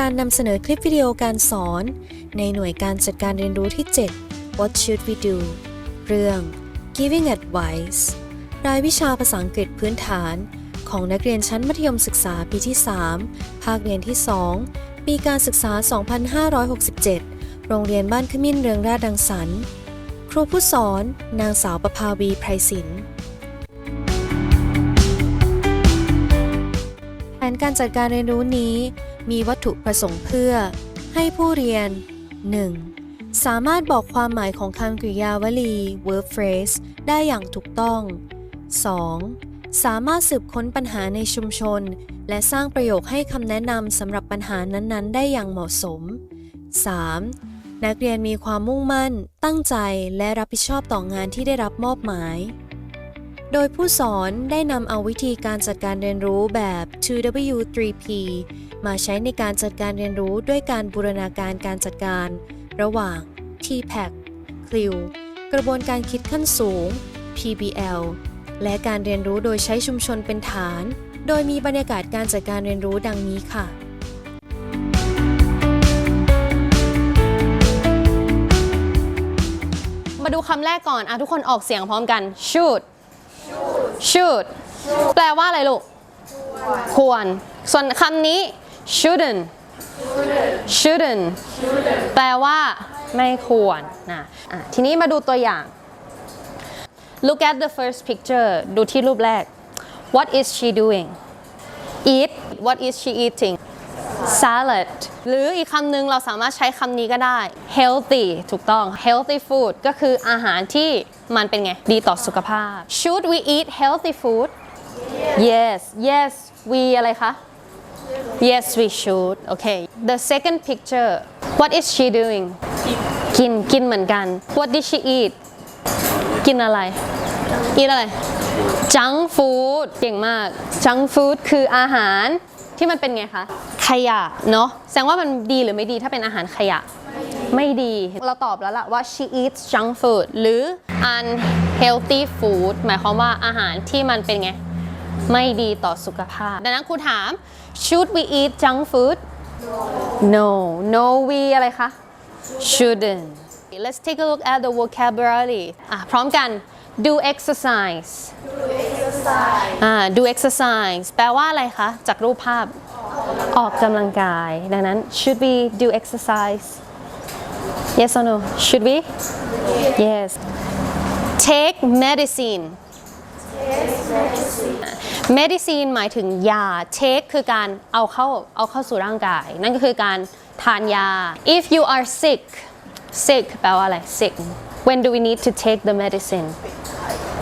การนำเสนอคลิปวิดีโอการสอน ในหน่วยการจัดการเรียนรู้ที่ 7 What should we do เรื่อง Giving Advice รายวิชาภาษาอังกฤษพื้นฐาน ของนักเรียนชั้นมัธยมศึกษาปีที่ 3 ภาคเรียนที่ 2 ปีการศึกษา 2567 โรงเรียนบ้านขมิ้นเรืองราชดังสรรครูผู้สอน นางสาวประภาวีไพรศิลป์แผนการจัดการเรียนรู้นี้ มีวัตถุประสงค์เพื่อ ให้ผู้เรียน 1. สามารถบอกความหมายของคำกริยาวลี verb phrase ได้อย่างถูกต้อง 2. สามารถสืบค้นปัญหาในชุมชน และสร้างประโยคให้คำแนะนำสำหรับปัญหานั้นๆ ได้อย่างเหมาะสม 3. นักเรียนมีความมุ่งมั่น ตั้งใจ และรับผิดชอบต่องานที่ได้รับมอบหมาย โดยผู้สอนได้นำเอาวิธีการจัดการเรียนรู้แบบ 2W3P มาใช้ในการจัดการเรียนรู้ด้วยการบูรณาการการจัดการ ระหว่าง TPAC CLIL กระบวนการคิดขั้นสูง PBL และการเรียนรู้โดยใช้ชุมชนเป็นฐาน โดยมีบรรยากาศการจัดการเรียนรู้ดังนี้ค่ะมาดูคำแรกก่อนอะทุกคนออกเสียงพร้อมกัน should should แปลว่าอะไรลูก ควร ส่วนคำนี้ shouldn't shouldn't แปลว่า ไม่ควรนะะทีนี้มาดูตัวอย่าง look at the first picture ดูที่รูปแรก what is she doing eat what is she eating salad หรืออีกคำหนึ่งเราสามารถใช้คำนี้ก็ได้ healthy ถูกต้อง healthy food ก็คืออาหารที่มันเป็นไง ดีต่อสุขภาพ should we eat healthy food yes yes we อะไรคะ yes we should okay the second picture what is she doing กิน กินเหมือนกัน what did she eat กินอะไร eat อะไร junk food เก่งมาก junk food คืออาหาร ที่มันเป็นไงคะ ขยะเนาะแสดงว่ามันดีหรือไม่ดีถ้าเป็นอาหารขยะ ไม่ดี เราตอบแล้วล่ะว่า she eats junk food หรือ unhealthy food หมายความว่าอาหารที่มันเป็นไง ไม่ดีต่อสุขภาพ ดังนั้นครูถาม should we eat junk food no no we อะไรคะ shouldn't let's take a look at the vocabulary อะพร้อมกัน do exercise อ่า do exercise แปลว่าอะไรคะ จากรูปภาพ ออกกำลังกาย ดังนั้น should we do exercise yes or no should we yes take medicine medicine หมายถึงยา take คือการเอาเข้าเอาเข้าสู่ร่างกาย นั่นก็คือการทานยา if you are sick sick แปลว่าอะไร sick when do we need to take the medicine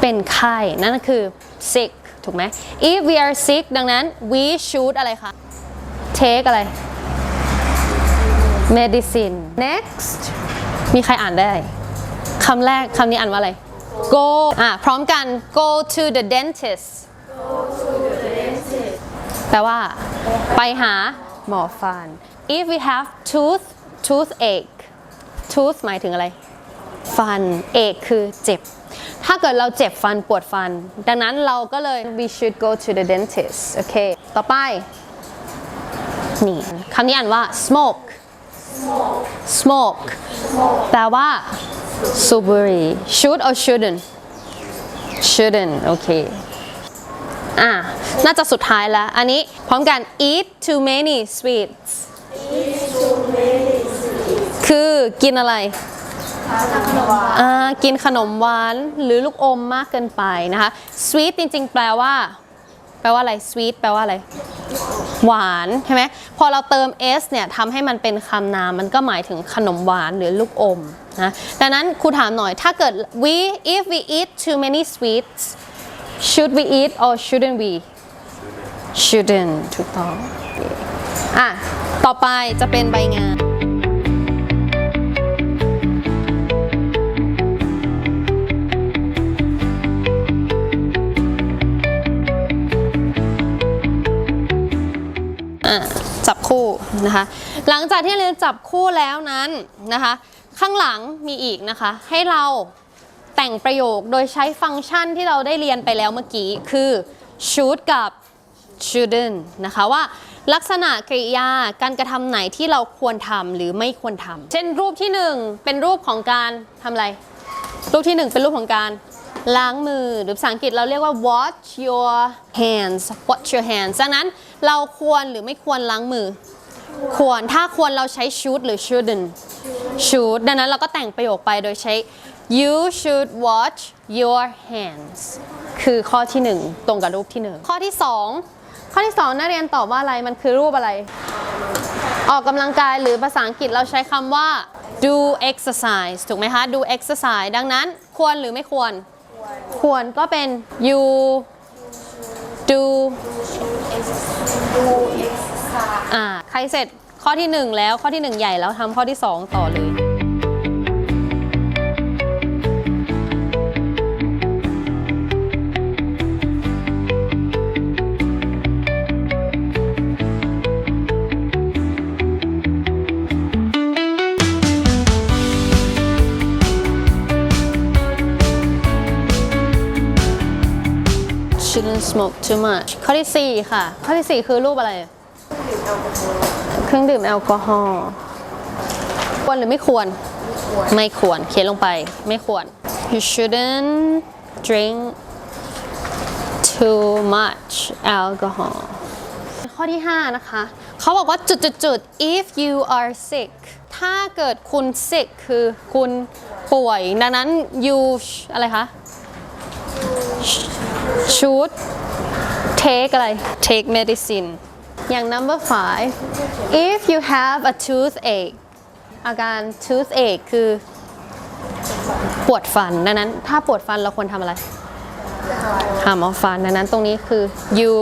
เป็นไข้ นั่นก็คือ sick ถูกไหม if we are sick ดังนั้น we should อะไรคะ take อะไร medicine next มีใครอ่านได้คำแรกคำนี้อ่านว่าอะไร go อะพร้อมกัน go to the dentist แปลว่า ไปหาหมอฟัน if we have tooth toothache tooth หมายถึงอะไร ฟัน ache คือเจ็บ ถ้าเกิดเราเจ็บฟันปวดฟัน ดังนั้นเราก็เลย we should go to the dentist โอเค ต่อไป นี่คำนี้อ่านว่า smoke smoke แปลว่าสูบบุหรี่ should or shouldn't shouldn't โอเค อะ น่าจะสุดท้ายแล้ว อันนี้พร้อมกัน eat too many sweets คือกินอะไร อ่ากินขนมหวานหรือลูกอมมากเกินไปนะคะ sweet จริง ๆ แปลว่า แปลว่าอะไร sweet แปลว่าอะไร หวานใช่ไหมพอเราเติม s เนี่ยทำให้มันเป็นคำนาม มันก็หมายถึงขนมหวานหรือลูกอมนะดังนั้นครูถามหน่อยถ้าเกิด we if we eat too many sweets should we eat or shouldn't we shouldn't ถูกต้องอะต่อไปจะเป็นใบงาน คู่นะคะ หลังจากที่เรียนจับคู่แล้วนั้นนะคะ ข้างหลังมีอีกนะคะ ให้เราแต่งประโยคโดยใช้ฟังก์ชันที่เราได้เรียนไปแล้วเมื่อกี้ คือ should กับ shouldn't นะคะว่าลักษณะกริยาการกระทำไหนที่เราควรทำหรือไม่ควรทำเช่นรูปที่หนึ่งเป็นรูปของการทำอะไร รูปที่หนึ่งเป็นรูปของการ ล้างมือหรือภาษาอังกฤษเราเรียกว่า wash your hands wash your hands ดังนั้นเราควรหรือไม่ควรล้างมือ ควรถ้าควรเราใช้ should หรือ shouldn't should ดังนั้นเราก็แต่งประโยคไปโดยใช้ you should wash your hands คือข้อที่หนึ่งตรงกับรูปที่หนึ่งข้อที่สองข้อที่สองนักเรียนตอบว่าอะไรมันคือรูปอะไร ออกกำลังกายหรือภาษาอังกฤษเราใช้คำว่า do exercise ถูกไหมคะ do exercise ดังนั้นควรหรือไม่ควร ควรก็เป็น you do อ่า ใครเสร็จข้อที่หนึ่งแล้วข้อที่หนึ่งใหญ่แล้วทำข้อที่สองต่อเลย shouldn't smoke too much ข้อที่ 4 ค่ะ ข้อที่ 4 คือรูปอะไร เครื่องดื่มแอลกอฮอล์ควรหรือไม่ควร ไม่ควร เขียนลงไป ไม่ควร you shouldn't drink too much alcohol ข้อที่ 5 นะคะ เขาบอกว่าจุดจุดจุดๆๆ if you are sick ถ้าเกิดคุณ sick คือคุณป่วย ดังนั้น you อะไรคะ should take อะไร take medicine อย่าง number five if you have a toothache อาการ toothache คือ ปวดฟัน ดังนั้น ถ้าปวดฟันเราควรทำอะไรหาหมอฟัน ดังนั้นตรงนี้คือ you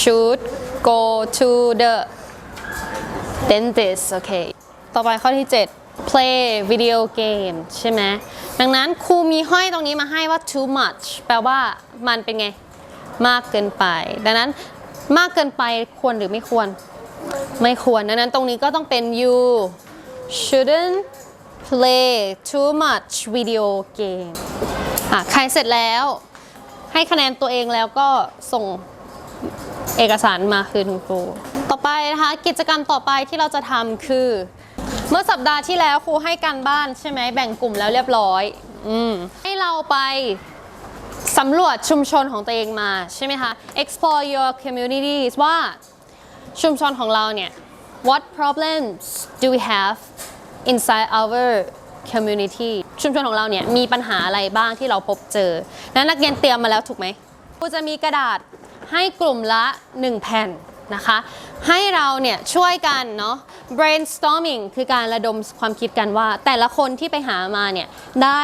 should go to the dentist โอเค ต่อไปข้อที่ 7 play video game ใช่ไหมดังนั้นครูมีห้อยตรงนี้มาให้ว่า too much แปลว่ามันเป็นไง มากเกินไป ดังนั้นมากเกินไปควรหรือไม่ควร ไม่ควร ดังนั้นตรงนี้ก็ต้องเป็น you shouldn't play too much video game อะใครเสร็จแล้ว ให้คะแนนตัวเองแล้วก็ส่งเอกสารมาคืนคุณครู ต่อไปนะคะ กิจกรรมต่อไปที่เราจะทำคือ เมื่อสัปดาห์ที่แล้วครูให้การบ้านใช่ไหมแบ่งกลุ่มแล้วเรียบร้อย อืมให้เราไปสำรวจชุมชนของตัวเองมาใช่ไหมคะ explore your communities ว่าชุมชนของเราเนี่ย what problems do we have inside our community ชุมชนของเราเนี่ยมีปัญหาอะไรบ้างที่เราพบเจอ นั้นนักเรียนเตรียมมาแล้วถูกไหมครูจะมีกระดาษให้กลุ่มละ 1 แผ่นนะคะ ให้เราเนี่ยช่วยกันเนาะ brainstorming คือการระดมความคิดกันว่า แต่ละคนที่ไปหามาเนี่ยได้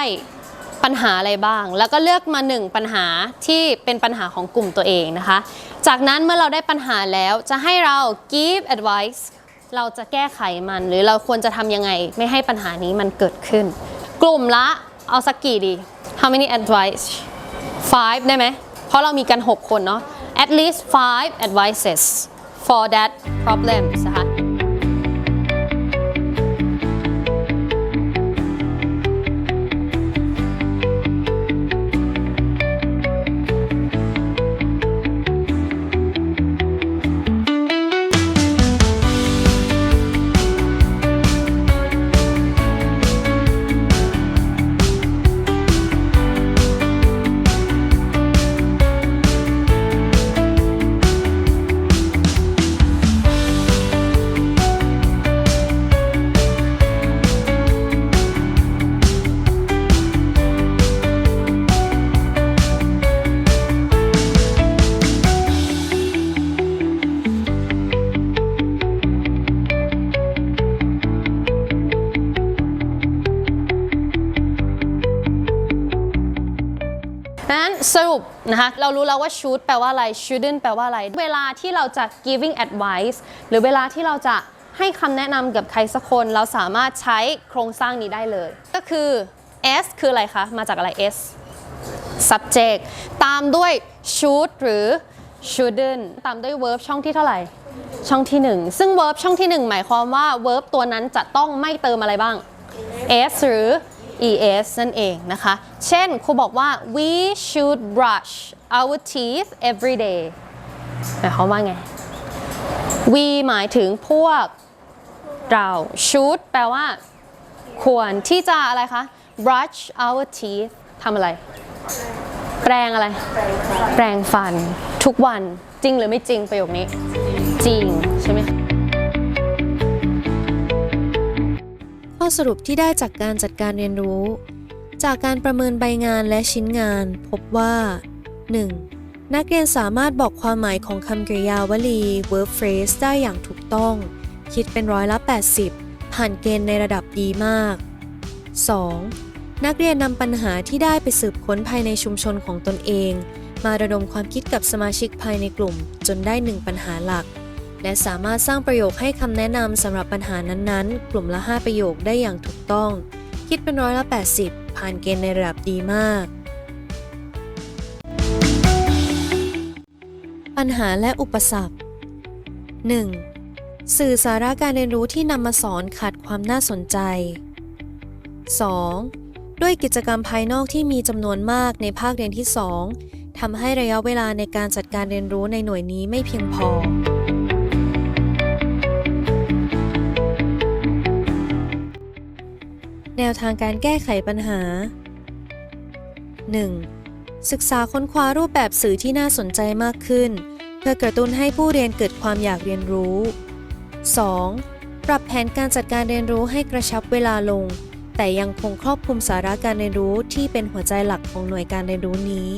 ปัญหาอะไรบ้าง แล้วก็เลือกมาหนึ่งปัญหาที่เป็นปัญหาของกลุ่มตัวเองนะคะ จากนั้นเมื่อเราได้ปัญหาแล้วจะให้เรา give advice เราจะแก้ไขมัน หรือเราควรจะทำยังไงไม่ให้ปัญหานี้มันเกิดขึ้น กลุ่มละเอาสักกี่ดี how many advice five ได้ไหม เพราะเรามีกัน 6 คนเนาะ at least five advices for that problem นะคะ นะคะ เรารู้แล้วว่า should แปลว่าอะไร shouldn't แปลว่าอะไร เวลาที่เราจะ giving advice หรือเวลาที่เราจะให้คำแนะนำกับใครสักคน เราสามารถใช้โครงสร้างนี้ได้เลย ก็คือ s คืออะไรคะ มาจากอะไร s subject ตามด้วย should หรือ shouldn't ตามด้วย verb ช่องที่เท่าไหร่ ช่องที่ 1 ซึ่ง verb ช่องที่ 1 หมายความว่า verb ตัวนั้นจะต้องไม่เติมอะไรบ้าง s หรือ es นั่นเองนะคะ เช่นครูบอกว่า we should brush our teeth every day หมายความว่าไง we หมายถึงพวกเรา should แปลว่า ควรที่จะอะไรคะ brush our teeth ทำอะไร แปรงอะไร แปรงฟัน ทุกวันจริงหรือไม่จริงประโยคนี้ จริง ข้อสรุปที่ได้จากการจัดการเรียนรู้ จากการประเมินใบงานและชิ้นงาน พบว่า 1. นักเรียนสามารถบอกความหมายของคำกริยาวลี verb phrase ได้อย่างถูกต้อง คิดเป็นร้อยละ 80 ผ่านเกณฑ์ในระดับดีมาก 2. นักเรียนนำปัญหาที่ได้ไปสืบค้นภายในชุมชนของตนเอง มาระดมความคิดกับสมาชิกภายในกลุ่ม จนได้หนึ่งปัญหาหลัก และสามารถสร้างประโยคให้คำแนะนำสำหรับปัญหานั้นๆ กลุ่มละ 5 ประโยคได้อย่างถูกต้อง คิดเป็นร้อยละ 80 ผ่านเกณฑ์ในระดับดีมาก ปัญหาและอุปสรรค 1. สื่อสาระการเรียนรู้ที่นำมาสอนขาดความน่าสนใจ 2. ด้วยกิจกรรมภายนอกที่มีจำนวนมากในภาคเรียนที่ 2ทำให้ระยะเวลาในการจัดการเรียนรู้ในหน่วยนี้ไม่เพียงพอ แนวทางการแก้ไขปัญหา 1. ศึกษาค้นคว้ารูปแบบสื่อที่น่าสนใจมากขึ้น เพื่อกระตุ้นให้ผู้เรียนเกิดความอยากเรียนรู้ 2. ปรับแผนการจัดการเรียนรู้ให้กระชับเวลาลง แต่ยังคงครอบคลุมสาระการเรียนรู้ที่เป็นหัวใจหลักของหน่วยการเรียนรู้นี้